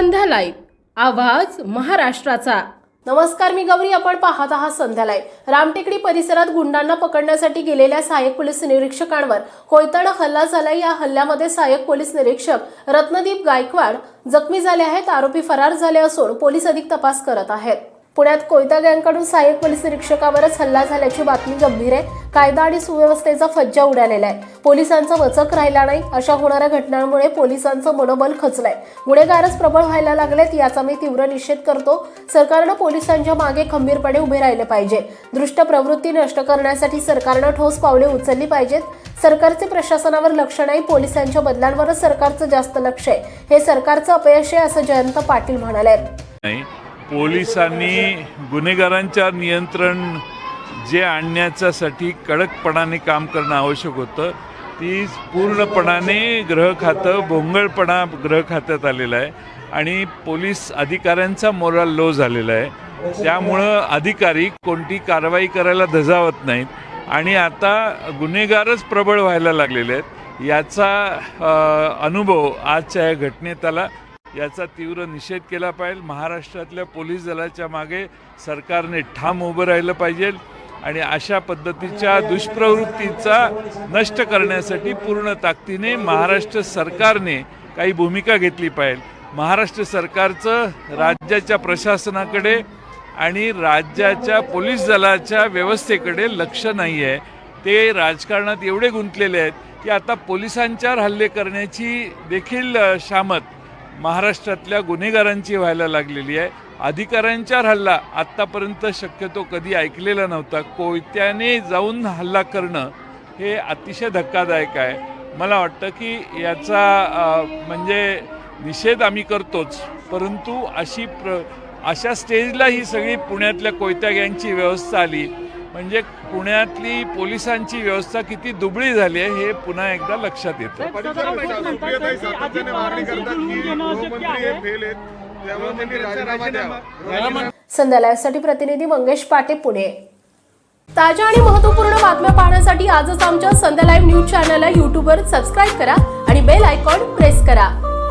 संध्या live आवाज महाराष्ट्राचा. नमस्कार मी गौरी. आपण पाहत आहात संध्या लाईव्ह रामटेकडी परिसरात गुंडांना पकडण्यासाठी गेलेल्या सहाय्यक पोलीस निरीक्षकांवर कोयतानं हल्ला झाला या हल्ल्यामध्ये सहाय्यक पोलीस निरीक्षक रत्नदीप गायकवाड जखमी झाले आहेत. आरोपी फरार झाले असून पोलीस अधिक तपास करत आहेत. पुण्यात कोयता गँगकडून सहाय्यक पोलीस निरीक्षकावरच हल्ला झाल्याची बातमी गंभीर आहे. कायदा आणि सुव्यवस्थेचा फज्जा उडालेला आहे. पोलिसांचा वचक राहिला नाही अशा होणाऱ्या घटनांमुळे पोलिसांचं मनोबल खचलंय. गुन्हेगारच प्रबळ व्हायला लागलेत याचा मी तीव्र निषेध करतो. सरकारनं पोलिसांच्या मागे खंबीरपणे उभे राहिले पाहिजे. दृष्ट प्रवृत्ती नष्ट करण्यासाठी सरकारनं ठोस पावले उचलली पाहिजेत. सरकारचे प्रशासनावर लक्ष नाही पोलिसांच्या बदलांवरच सरकारचं जास्त लक्ष आहे. हे सरकारचं अपयश आहे असं जयंत पाटील म्हणाले. पोलिसांनी गुन्हेगारांच्या नियंत्रण जे आणण्याच्यासाठी कडकपणाने काम करणं आवश्यक होतं ती पूर्णपणाने ग्रह खातं भोंगळपणा ग्रह खात्यात आलेलं आहे आणि पोलीस अधिकाऱ्यांचा मोराल लो झालेला आहे. त्यामुळं अधिकारी कोणती कारवाई करायला धजावत नाहीत. आणि आता गुन्हेगारच प्रबळ व्हायला लागलेले आहेत. याचा अनुभव आजच्या या घटनेत आला. याचा तीव्र निषेध केला पाहिजे. महाराष्ट्रातल्या पोलीस दलाच्या मागे सरकारने ठाम उभं राहिलं पाहिजे आणि अशा पद्धतीच्या दुष्प्रवृत्तीचा नष्ट करण्यासाठी पूर्ण ताकदीने महाराष्ट्र सरकारने काही भूमिका घेतली पाहिजे. महाराष्ट्र सरकारचं राज्याच्या प्रशासनाकडे आणि राज्याच्या पोलीस दलाच्या व्यवस्थेकडे लक्ष नाही आहे ते राजकारणात एवढे गुंतलेले आहेत की आता पोलिसांच्यावर हल्ले करण्याची देखील शामत महाराष्ट्रातल्या गुन्हेगारांची व्हायला लागलेली आहे. अधिकाऱ्यांच्यावर हल्ला. आत्तापर्यंत शक्यतो कधी ऐकलेला नव्हता. कोयत्याने जाऊन हल्ला करणं हे अतिशय धक्कादायक आहे. मला वाटतं की याचा म्हणजे निषेध आम्ही करतोच. परंतु अशी प्र अशा स्टेजला ही सगळी पुण्यातल्या कोयत्या गँगची व्यवस्था आली. म्हणजे पुण्यातली पोलिसांची व्यवस्था किती दुबळी झाली आहे हे पुन्हा एकदा लक्षात येतं. सुप्रियाताई सातत्याने मागणी करतात की गृहमंत्री हे फेल आहेत. त्यामुळे त्यांनी राजीनामा द्यावा संध्या लाईव्हसाठी प्रतिनिधी मंगेश पाटे पुणे. ताज्या आणि महत्त्वपूर्ण बातम्या पाहण्यासाठी आजच आमच्या संध्या लाईव्ह न्यूज चॅनलला यूट्यूबवर सबस्क्राईब करा आणि बेल आयकॉन प्रेस करा.